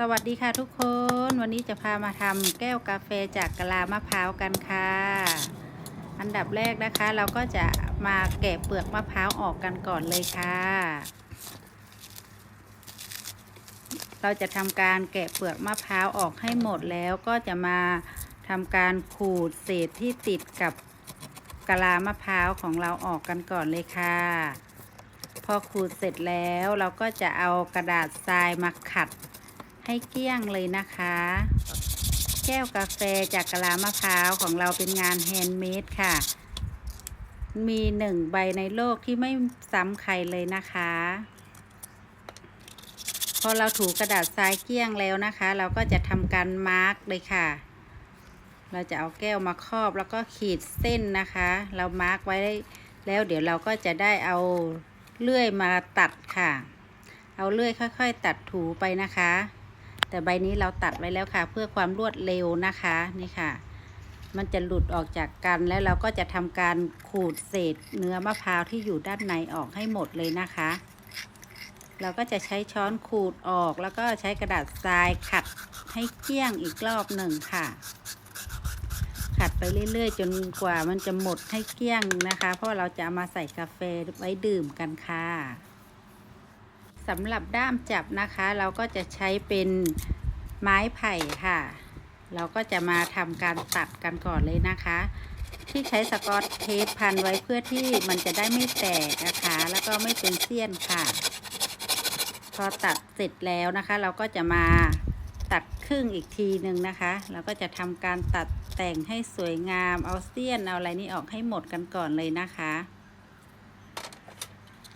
สวัสดีค่ะทุกคนวันนี้จะพามาทำแก้วกาแฟจากกะลามะพร้าวกันค่ะ อันดับแรกนะคะเราก็จะมาแกะเปลือกมะพร้าวออกกันก่อนเลยค่ะ เราจะทำการแกะเปลือกมะพร้าวออกให้หมดแล้วก็จะมาทำการขูดเศษที่ติดกับกะลามะพร้าวของเราออกกันก่อนเลยค่ะ พอขูดเสร็จแล้วเราก็จะเอากระดาษทรายมาขัด ให้เกลี้ยงเลยนะคะ แก้วกาแฟจากกะลามะพร้าวของเราเป็นงานแฮนด์เมดค่ะ มีหนึ่งใบในโลกที่ไม่ซ้ำใครเลยนะคะ พอเราถูกระดาษทรายเกลี้ยงแล้วนะคะ เราก็จะทำการมาร์กเลยค่ะเราจะเอาแก้วมาครอบแล้วก็ขีดเส้นนะคะ เรามาร์กไว้แล้วเดี๋ยวเราก็จะได้เอาเลื่อยมาตัดค่ะ เอาเลื่อยค่อย ๆ ตัดถูไปนะคะ แต่ใบนี้เราตัดไว้แล้วค่ะ เพื่อความรวดเร็วนะคะนี่ค่ะ มันจะหลุดออกจากกันแล้วเราก็จะทำการขูดเศษเนื้อมะพร้าวที่อยู่ด้านในออกให้หมดเลยนะคะ เราก็จะใช้ช้อนขูดออกแล้วก็ใช้กระดาษทรายขัดให้เกลี้ยงอีกรอบหนึ่งค่ะขัดไปเรื่อยๆ จนกว่ามันจะหมดให้เกลี้ยงนะคะ เพราะเราจะามาใส่กาแฟไว้ดื่มกันค่ะ สำหรับด้ามจับนะคะ เราก็จะใช้เป็นไม้ไผ่ค่ะ เราก็จะมาทำการตัดกันก่อนเลยนะคะ ที่ใช้สกอตเทปพันไว้เพื่อที่มันจะได้ไม่แตกนะคะ แล้วก็ไม่เป็นเสี้ยนค่ะ พอตัดเสร็จแล้วนะคะ เราก็จะมาตัดครึ่งอีกทีหนึ่งนะคะ เราก็จะทำการตัดแต่งให้สวยงามเอาเสี้ยนเอาอะไรนี่ออกให้หมดกันก่อนเลยนะคะ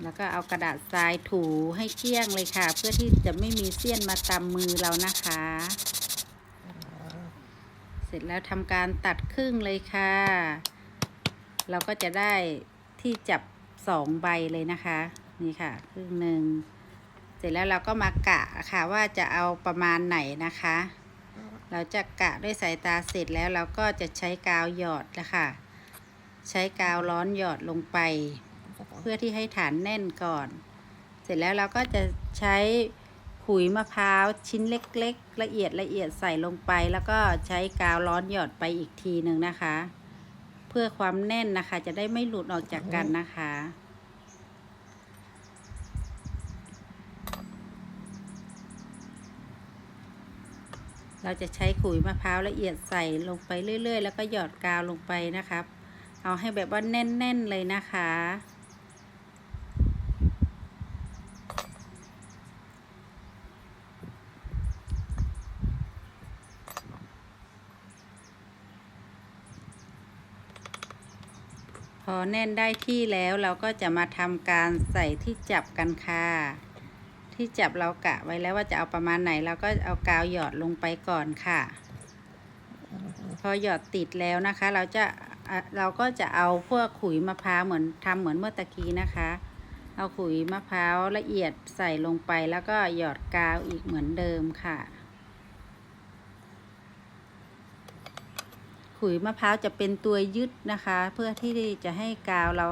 แล้วก็เอากระดาษทรายถูให้เกลี้ยงเลยค่ะ เพื่อที่จะไม่มีเสี้ยนมาตามมือเรานะคะ เสร็จแล้วทำการตัดครึ่งเลยค่ะ เราก็จะได้ที่จับสองใบเลยนะคะ นี่ค่ะ ครึ่งหนึ่งเสร็จแล้วเราก็มากะค่ะว่าจะเอาประมาณไหนนะคะ เราจะกะด้วยสายตาเสร็จแล้วเราก็จะใช้กาวหยอดนะคะใช้กาวร้อนหยอดลงไป เพื่อที่ให้ฐานแน่นก่อน เสร็จแล้วเราก็จะใช้ขุยมะพร้าวชิ้นเล็กๆ ละเอียดละเอียดใส่ลงไป แล้วก็ใช้กาวร้อนหยอดไปอีกทีหนึ่งนะคะ เพื่อความแน่นนะคะ จะได้ไม่หลุดออกจากกันนะคะเราจะใช้ขุยมะพร้าวละเอียดใส่ลงไปเรื่อย ๆ แล้วก็หยอดกาวลงไปนะครับ เอาให้แบบว่าแน่น ๆ เลยนะคะ อแน่นได้ที่แล้วเราก็จะมาทำการใส่ที่จับกันค่ะ ที่จับเรากะไว้แล้วว่าจะเอาประมาณไหน เราก็เอากาวหยอดลงไปก่อนค่ะ พอหยอดติดแล้วนะคะ เราจะอะเราก็จะเอาพวกขุยมะพร้าวเหมือนทำเหมือนเมื่อตะกี้นะคะ เอาขุยมะพร้าวละเอียดใส่ลงไปแล้วก็หยอดกาวอีกเหมือนเดิมค่ะ ขุยมะพร้าวจะเป็นตัวยึดนะคะ เพื่อที่จะให้กาวเรา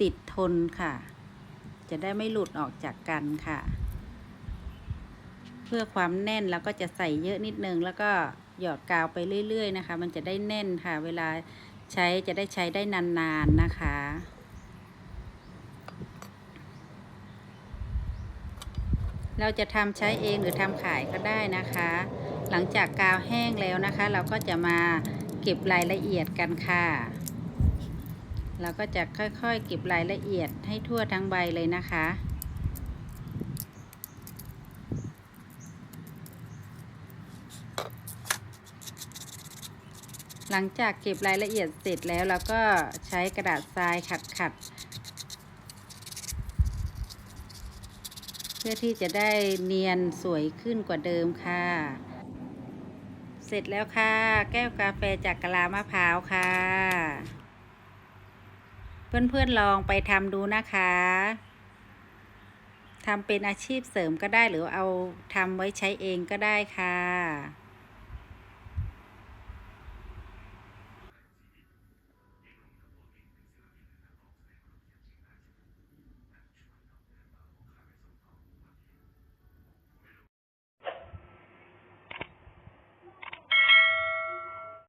ติดทนค่ะ จะได้ไม่หลุดออกจากกันค่ะ เพื่อความแน่นเราก็จะใส่เยอะนิดนึง แล้วก็หยอดกาวไปเรื่อย ๆ นะคะ มันจะได้แน่นค่ะ เวลาใช้จะได้ใช้ได้นานๆนะคะเราจะทำใช้เองหรือทำขายก็ได้นะคะ หลังจากกาวแห้งแล้วนะคะ เราก็จะมา เก็บรายละเอียดกันค่ะ เราก็จะค่อยๆ เก็บรายละเอียดให้ทั่วทั้งใบเลยนะคะ หลังจากเก็บรายละเอียดเสร็จแล้วเราก็ใช้กระดาษทรายขัดๆ เพื่อที่จะได้เนียนสวยขึ้นกว่าเดิมค่ะ สร็จแล้วค่ะ แก้วกาแฟจากกะลามะพร้าวค่ะ เพื่อนๆลองไปทำดูนะคะทำเป็นอาชีพเสริมก็ได้หรือเอาทำไว้ใช้เองก็ได้ค่ะ